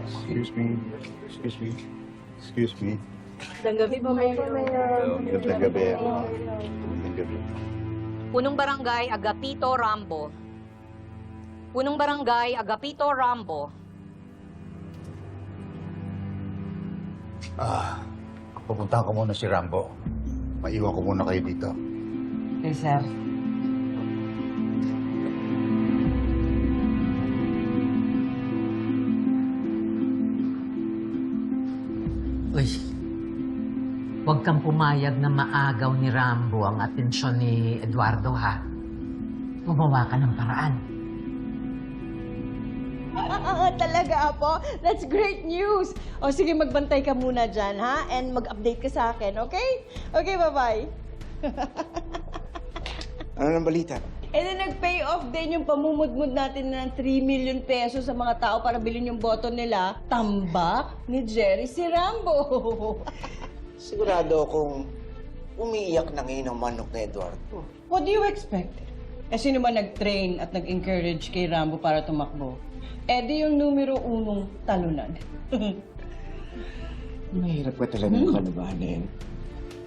Excuse me. Excuse me. Excuse me. Magandang gabi po, Mayor. Magandang gabi. Magandang gabi. Punong Barangay Agapito Rambo. Punong Barangay Agapito Rambo. Ah, pupuntahan ko muna si Rambo. Maiwan ko muna kayo dito. Okay, sir. Uy, huwag kang pumayag na maagaw ni Rambo ang atensyon ni Eduardo, ha? Gumawa ka ng paraan. Ah, talaga, Apo? That's great news. O sige, magbantay ka muna dyan, ha? And mag-update ka sa akin, okay? Okay, bye-bye. Ano ng balita? And then nag-pay off din yung pamumudmud natin ng 3 million pesos sa mga tao para bilhin yung boto nila. Tambak ni Jerry si Rambo. Sigurado akong umiiyak na ngayon ang manok na Eduardo. What do you expect? Eh, sino ba nag-train at nag-encourage kay Rambo para tumakbo? Eh, di yung numero unong talunan. Mahirap ka talagang kalabanin.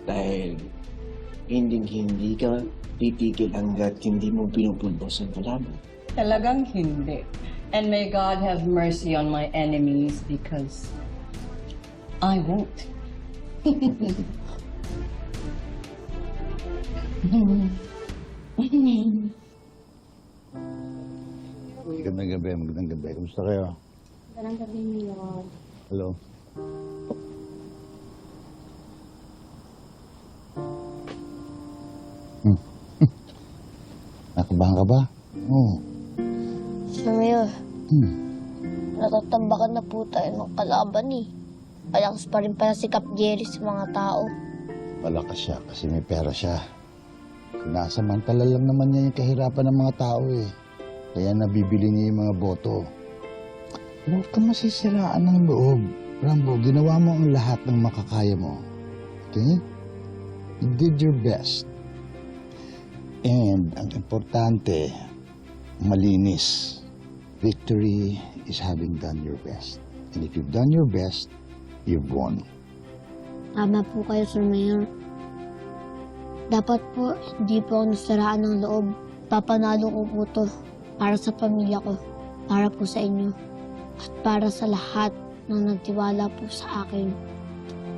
Dahil hindi-hindi ka titigil hanggat hindi mo pinupulbos ang kalaban. Talagang hindi. And may God have mercy on my enemies because I won't. Magandang gabi, magandang gabi. Kumusta kayo? Magandang gabi, Mayor. Hello. Hmm. Nakabahan ka ba? Oo. Sir Mayor, Hmm. natatambakan na po tayo ng kalaban eh. Palakas pa rin pala si Cap Jerry sa mga tao. Malakas siya kasi may pera siya. Sinasamantala lang naman niya yung kahirapan ng mga tao eh. Kaya nabibili niya yung mga boto. Huwag ka masisiraan ng loob. Rambo, ginawa mo ang lahat ng makakaya mo. Okay? You did your best. And ang importante, malinis. Victory is having done your best. And if you've done your best, you've won. Tama po kayo, Sir Mayor. Dapat po, hindi po ako nasiraan ng loob. Papanalo ko po to para sa pamilya ko, para po sa inyo, at para sa lahat ng nagtiwala po sa akin.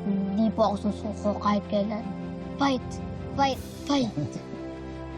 Hindi po ako susuko kahit kailan. Fight! Fight!